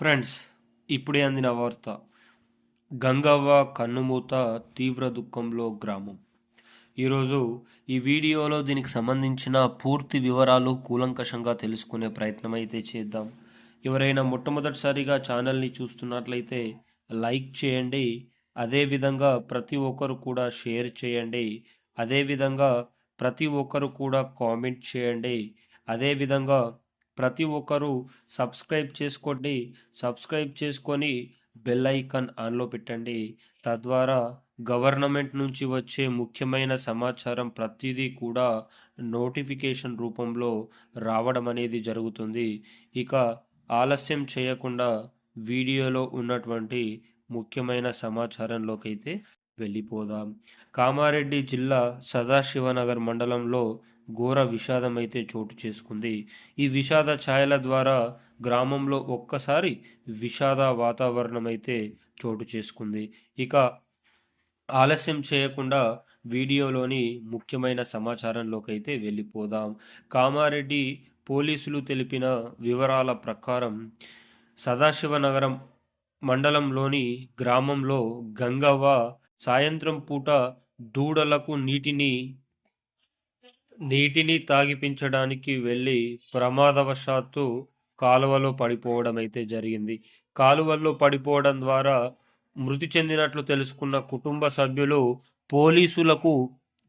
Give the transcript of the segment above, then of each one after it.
Friends ఇప్పుడే అందిన వార్త. గంగవ్వ కన్నుమూత తీవ్ర దుఃఖంలో గ్రామం. ఈరోజు ఈ వీడియోలో దీనికి సంబంధించిన పూర్తి వివరాలు కూలంకషంగా తెలుసుకునే ప్రయత్నం అయితే చేద్దాం. ఎవరైనా మొట్టమొదటిసారిగా ఛానల్ని చూస్తున్నట్లయితే లైక్ చేయండి అదేవిధంగా ప్రతి ఒక్కరు కూడా షేర్ చేయండి అదేవిధంగా ప్రతి ఒక్కరు కూడా కామెంట్ చేయండి అదేవిధంగా ప్రతి ఒక్కరూ సబ్స్క్రైబ్ చేసుకోండి. సబ్స్క్రైబ్ చేసుకొని బెల్ ఐకాన్ ఆన్లో పెట్టండి. తద్వారా గవర్నమెంట్ నుంచి వచ్చే ముఖ్యమైన సమాచారం ప్రతిదీ కూడా నోటిఫికేషన్ రూపంలో రావడం అనేది జరుగుతుంది. ఇక ఆలస్యం చేయకుండా వీడియోలో ఉన్నటువంటి ముఖ్యమైన సమాచారంలోకైతే వెళ్ళిపోదాం. కామారెడ్డి జిల్లా సదాశివనగర్ మండలంలో ఘోర విషాదం అయితే చోటు చేసుకుంది. ఈ విషాద ఛాయల ద్వారా గ్రామంలో ఒక్కసారి విషాద వాతావరణం అయితే చోటు చేసుకుంది. ఇక ఆలస్యం చేయకుండా వీడియోలోని ముఖ్యమైన సమాచారంలోకైతే వెళ్ళిపోదాం. కామారెడ్డి పోలీసులు తెలిపిన వివరాల ప్రకారం సదాశివనగరం మండలంలోని గ్రామంలో గంగవ్వ సాయంత్రం పూట దూడలకు నీటిని నీటిని తాగిపించడానికి వెళ్ళి ప్రమాదవశాత్తు కాలువలో పడిపోవడం అయితే జరిగింది. కాలువల్లో పడిపోవడం ద్వారా మృతి చెందినట్లు తెలుసుకున్న కుటుంబ సభ్యులు పోలీసులకు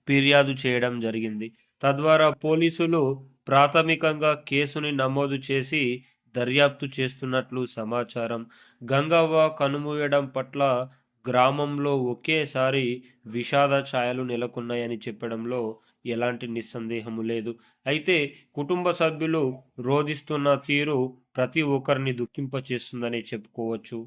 ఫిర్యాదు చేయడం జరిగింది. తద్వారా పోలీసులు ప్రాథమికంగా కేసుని నమోదు చేసి దర్యాప్తు చేస్తున్నట్లు సమాచారం. గంగవ్వ కనుమూయడం పట్ల గ్రామంలో ఒకేసారి విషాద ఛాయలు నెలకొన్నాయని చెప్పడంలో ఎలాంటి నిస్సందేహము లేదు. అయితే కుటుంబ సభ్యులు రోధిస్తున్న తీరు ప్రతి ఒక్కరిని దుఃఖింపచేస్తుందని చెప్పుకోవచ్చు.